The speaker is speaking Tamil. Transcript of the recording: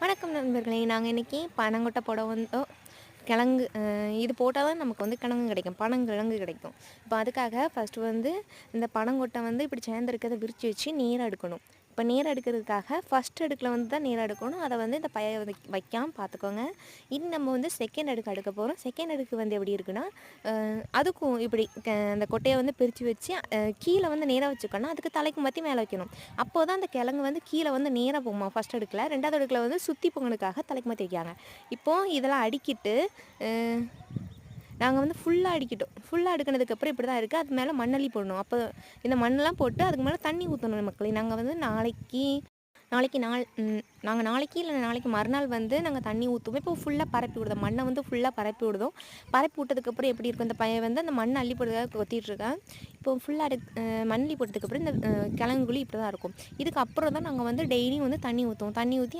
வணக்கம் நண்பர்களே. நாங்கள் இன்றைக்கி பனங்கொட்டை போட வந்தோம். கிழங்கு இது போட்டால் தான் நமக்கு வந்து கிழங்கு கிடைக்கும். பனங்கிழங்கு கிடைக்கும். இப்போ அதுக்காக ஃபஸ்ட்டு வந்து இந்த பனங்கொட்டை வந்து இப்படி சேர்ந்துருக்கிறத விரித்து வச்சு நீராக எடுக்கணும். இப்போ நேரம் எடுக்கிறதுக்காக ஃபஸ்ட் அடுக்கில் வந்து தான் நேரம் எடுக்கணும் அதை வந்து இந்த பய வைக்காமல் பார்த்துக்கோங்க. இனி நம்ம வந்து செகண்ட் அடுக்கு அடுக்க போகிறோம் செகண்ட் அடுக்கு வந்து எப்படி இருக்குன்னா அதுக்கும் இப்படி க- அந்த கொட்டையை வந்து பிரித்து வச்சு கீழே வந்து நேராக வச்சுக்கணும். அதுக்கு தலைக்கு மாற்றி மேலே வைக்கணும். அப்போ தான் அந்த கிழங்கு வந்து கீழே வந்து நேராக போகுமா ஃபஸ்ட் அடுக்கில். ரெண்டாவது அடுக்கில் வந்து சுற்றி பொங்கலுக்காக தலைக்கு மாற்றி வைக்காங்க இப்போது இதெல்லாம் அடிக்கிட்டு நாங்கள் வந்து ஃபுல்லாக அடிக்கிட்டோம். ஃபுல்லாக அடுக்கினதுக்கப்புறம் இப்படி தான் இருக்குது அது மேலே மண்ணள்ளி போடணும். அப்போ இந்த மண்ணெல்லாம் போட்டு அதுக்கு மேலே தண்ணி ஊற்றணும் மக்களை. நாங்கள் வந்து நாளைக்கு நாளைக்கு நாள் நாங்கள் நாளைக்கு இல்லை நாளைக்கு மறுநாள் வந்து நாங்கள் தண்ணி ஊற்றுவோம் இப்போ ஃபுல்லாக பரப்பி விடுதோம். மண்ணை வந்து ஃபுல்லாக பரப்பி விடுதோம். பரப்பி விட்டதுக்கப்புறம் எப்படி இருக்கும்? இந்த பையன் வந்து அந்த மண் அள்ளி போடுறதுக்காக கொத்திட்டுருக்கேன் இப்போ ஃபுல்லாக அடு மண் அள்ளி போட்டதுக்கப்புறம் இந்த அஹ், இப்படி தான் இருக்கும். இதுக்கப்புறம் தான் நாங்கள் வந்து டெய்லியும் வந்து தண்ணி ஊற்றுவோம் தண்ணி ஊற்றி